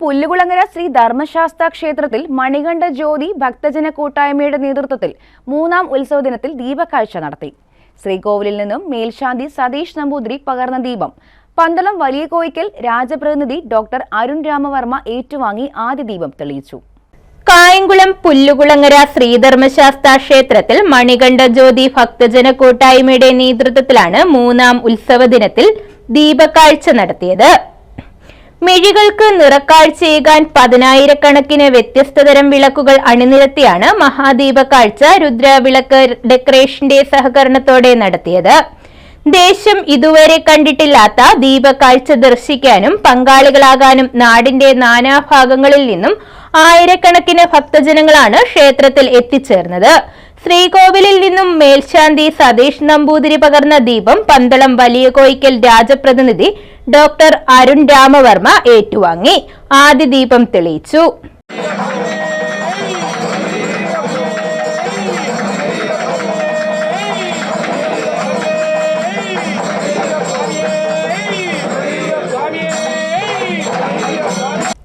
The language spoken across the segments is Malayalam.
പുല്ലുകുളങ്ങര ശ്രീ ധർമ്മശാസ്ത്ര ക്ഷേത്രത്തിൽ മണികണ്ഠ ജ്യോതി ഭക്തജന കൂട്ടായ്മയുടെ നേതൃത്വത്തിൽ മൂന്നാം ഉത്സവ ദിനത്തിൽ ദീപക്കാഴ്ച നടത്തി. ശ്രീകോവിലിൽ നിന്നും മേൽശാന്തി സതീഷ് നമ്പൂതിരി പകർന്ന ദീപം. പന്തളം വലിയ കോയിക്കൽ രാജപ്രതിനിധി ഡോക്ടർ അരുൺ രാമവർമ്മ ഏറ്റുവാങ്ങി ആദ്യ ദീപം തെളിയിച്ചു. കായംകുളം പുല്ലുകുളങ്ങര ശ്രീധർമ്മശാസ്ത്ര ക്ഷേത്രത്തിൽ മണികണ്ഠ ജ്യോതി ഭക്തജന കൂട്ടായ്മയുടെ നേതൃത്വത്തിലാണ് മൂന്നാം ഉത്സവ ദിനത്തിൽ ദീപക്കാഴ്ച നടത്തിയത്. മിഴികൾക്ക് നിറക്കാഴ്ചയേകാൻ പതിനായിരക്കണക്കിന് വ്യത്യസ്ത തരം വിളക്കുകൾ അണിനിരത്തിയാണ് മഹാദീപ മഹാദീപക്കാഴ്ച രുദ്രവിളക്ക് ഡെക്കറേഷന്റെ സഹകരണത്തോടെ നടത്തിയത്. ദേശം ഇതുവരെ കണ്ടിട്ടില്ലാത്ത ദീപക്കാഴ്ച ദർശിക്കാനും പങ്കാളികളാകാനും നാടിന്റെ നാനാഭാഗങ്ങളിൽ നിന്നും ആയിരക്കണക്കിന് ഭക്തജനങ്ങളാണ് ക്ഷേത്രത്തിൽ എത്തിച്ചേർന്നത്. ശ്രീകോവിലിൽ നിന്നും മേൽശാന്തി സതീഷ് നമ്പൂതിരി പകർന്ന ദീപം പന്തളം വലിയ കോയിക്കൽ രാജപ്രതിനിധി ഡോക്ടർ അരുൺ രാമവർമ്മ ഏറ്റുവാങ്ങി. ആദ്യ ദീപം തെളിയിച്ചു.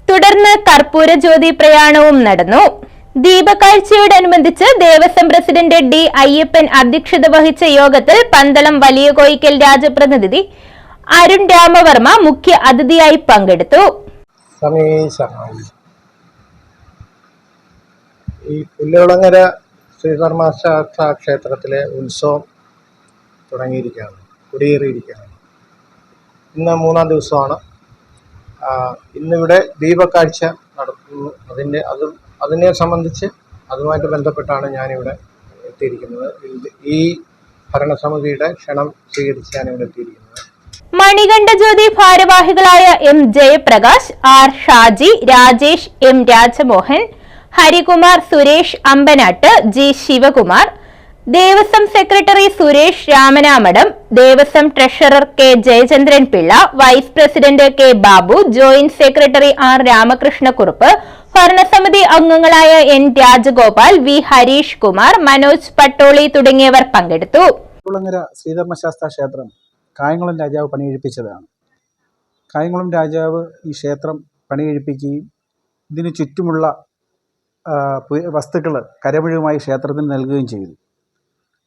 തുടർന്ന് കർപ്പൂര ജ്യോതി പ്രയാണവും നടന്നു. ദീപക്കാഴ്ചയോടനുബന്ധിച്ച് ദേവസ്വം പ്രസിഡന്റ് ഡി അയ്യപ്പൻ അധ്യക്ഷത വഹിച്ച യോഗത്തിൽ പന്തളം വലിയ കോയിക്കൽ രാജപ്രതിനിധി അരുൺ രാമവർമ്മ മുഖ്യ അതിഥിയായി പങ്കെടുത്തു. ഈ പുല്ലുളങ്ങര ശ്രീധർമ്മശാസ്ത്ര ക്ഷേത്രത്തിലെ ഉത്സവം തുടങ്ങിയിരിക്കുകയാണ് കുടിയേറിയിരിക്കുകയാണ്. ഇന്ന് മൂന്നാം ദിവസമാണ്. ഇന്നിവിടെ ദീപക്കാഴ്ച നടത്തുന്നു അതിന്റെ അത് അതിനെ സംബന്ധിച്ച് അതുമായിട്ട് ബന്ധപ്പെട്ടാണ് ഞാനിവിടെ എത്തിയിരിക്കുന്നത്. ഈ ഭരണസമിതിയുടെ ക്ഷണം സ്വീകരിച്ച് ഞാനിവിടെ എത്തിയിരിക്കുന്നത്. മണികണ്ഠ ജ്യോതി ഭാരവാഹികളായ M Jayaprakash R Shaji Rajesh M Rajamohan Harikumar Suresh Ambanattu G Sivakumar Devaswom secretary Suresh Ramanamadom Devaswom treasurer K Jayachandran Pillai vice president K Babu joint secretary R Ramakrishnakurup ഭരണസമിതി അംഗങ്ങളായ എൻ രാജഗോപാൽ വി ഹരീഷ് കുമാർ മനോജ് പട്ടോളി തുടങ്ങിയവർ പങ്കെടുത്തു. ശ്രീധർമ്മശാസ്ത്ര ക്ഷേത്രം. കായംകുളം രാജാവ് പണികഴിപ്പിച്ചതാണ്. കായംകുളം രാജാവ് ഈ ക്ഷേത്രം പണികഴിപ്പിക്കുകയും ഇതിനു ചുറ്റുമുള്ള വസ്തുക്കൾ കരമുഴുവുമായി ക്ഷേത്രത്തിന് നൽകുകയും ചെയ്തു.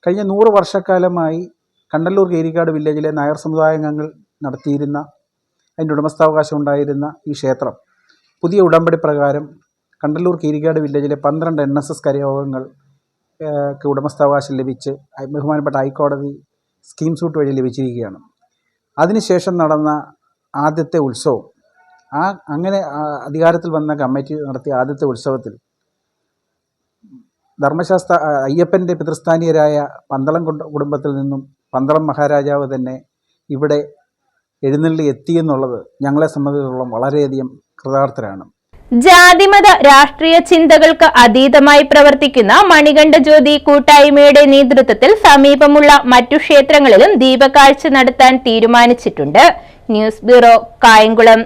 കഴിഞ്ഞ നൂറ് വർഷക്കാലമായി കണ്ടല്ലൂർ കേരിക്കാട് വില്ലേജിലെ നായർ സമുദായാംഗങ്ങൾ നടത്തിയിരുന്ന അതിന്റെ ഉടമസ്ഥാവകാശം ഉണ്ടായിരുന്ന ഈ ക്ഷേത്രം പുതിയ ഉടമ്പടി പ്രകാരം കണ്ടല്ലൂർ കീരിക്കാട് വില്ലേജിലെ പന്ത്രണ്ട് എൻ എസ് എസ് കരയോഗങ്ങൾക്ക് ഉടമസ്ഥാവകാശം ലഭിച്ച് ബഹുമാനപ്പെട്ട ഹൈക്കോടതി സ്കീം സൂട്ട് വഴി ലഭിച്ചിരിക്കുകയാണ്. അതിനുശേഷം നടന്ന ആദ്യത്തെ ഉത്സവം. ആ അങ്ങനെ അധികാരത്തിൽ വന്ന കമ്മിറ്റി നടത്തിയ ആദ്യത്തെ ഉത്സവത്തിൽ ധർമ്മശാസ്ത്ര അയ്യപ്പന്റെ പിതൃസ്ഥാനീയരായ പന്തളം കുടുംബത്തിൽ നിന്നും പന്തളം മഹാരാജാവ് തന്നെ ഇവിടെ എഴുന്നള്ളി എത്തിയെന്നുള്ളത് ഞങ്ങളെ സംബന്ധിച്ചിടത്തോളം വളരെയധികം കൃതാർത്ഥരാണ്. ജാതിമത രാഷ്ട്രീയ ചിന്തകൾക്ക് അതീതമായി പ്രവർത്തിക്കുന്ന മണികണ്ഠ ജ്യോതി കൂട്ടായ്മയുടെ നേതൃത്വത്തിൽ സമീപമുള്ള മറ്റു ക്ഷേത്രങ്ങളിലും ദീപകാഴ്ച നടത്താൻ തീരുമാനിച്ചിട്ടുണ്ട്. News bureau Kayamkulam.